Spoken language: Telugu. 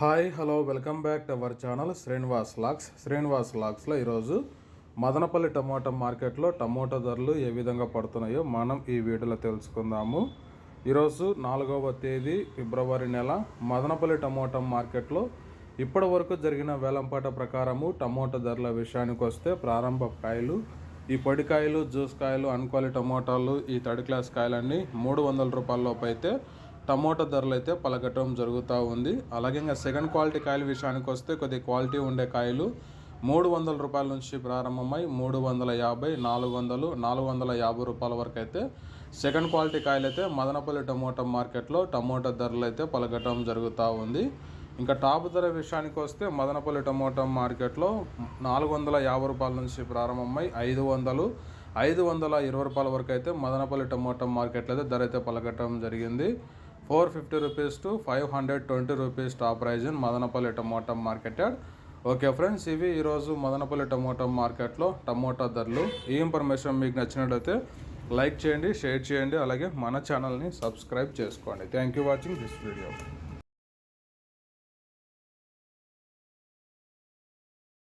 Hi hello welcome back to our channel Srinivas Lax. Srinivas లాక్స్లో ఈరోజు మదనపల్లి టమోటా మార్కెట్లో టమోటా ధరలు ఏ విధంగా పడుతున్నాయో మనం ఈ వీడియోలో తెలుసుకుందాము. ఈరోజు నాలుగవ తేదీ ఫిబ్రవరి నెల. మదనపల్లి టమోటా మార్కెట్లో ఇప్పటి వరకు జరిగిన వేలంపాట ప్రకారము టమోటా ధరల విషయానికి వస్తే ప్రారంభ కాయలు ఈ పొడికాయలు జ్యూస్ కాయలు అన్క్వాలి టమోటాలు ఈ థర్డ్ క్లాస్ కాయలన్నీ మూడు వందల రూపాయల లోపు అయితే టమోటా ధరలు అయితే పలకటం జరుగుతూ ఉంది. అలాగే ఇంకా సెకండ్ క్వాలిటీ కాయల విషయానికి వస్తే కొద్ది క్వాలిటీ ఉండే కాయలు మూడు వందల రూపాయల నుంచి ప్రారంభమై మూడు వందల యాభై నాలుగు వందలు నాలుగు వందల యాభై రూపాయల వరకు అయితే సెకండ్ క్వాలిటీ కాయలు అయితే మదనపల్లి టమోటా మార్కెట్లో టమోటా ధరలు అయితే పలకటం జరుగుతూ ఉంది. ఇంకా టాప్ ధర విషయానికి వస్తే మదనపల్లి టమోటా మార్కెట్లో నాలుగు వందల యాభై రూపాయల నుంచి ప్రారంభమై ఐదు వందలు ఐదు వందల ఇరవై రూపాయల వరకు అయితే మదనపల్లి టమోటా మార్కెట్లో అయితే ధర అయితే పలకటం జరిగింది. Four fifty rupees to five hundred twenty rupees top price in Madanapalle tomato marketed. Okay friends ఇవి ఈరోజు మదనపల్లి టమోటా మార్కెట్లో టమోటా ధరలు. ఈ ఇన్ఫర్మేషన్ మీకు నచ్చినట్లయితే లైక్ చేయండి షేర్ చేయండి అలాగే మన ఛానల్ని సబ్స్క్రైబ్ చేసుకోండి. Thank you watching this video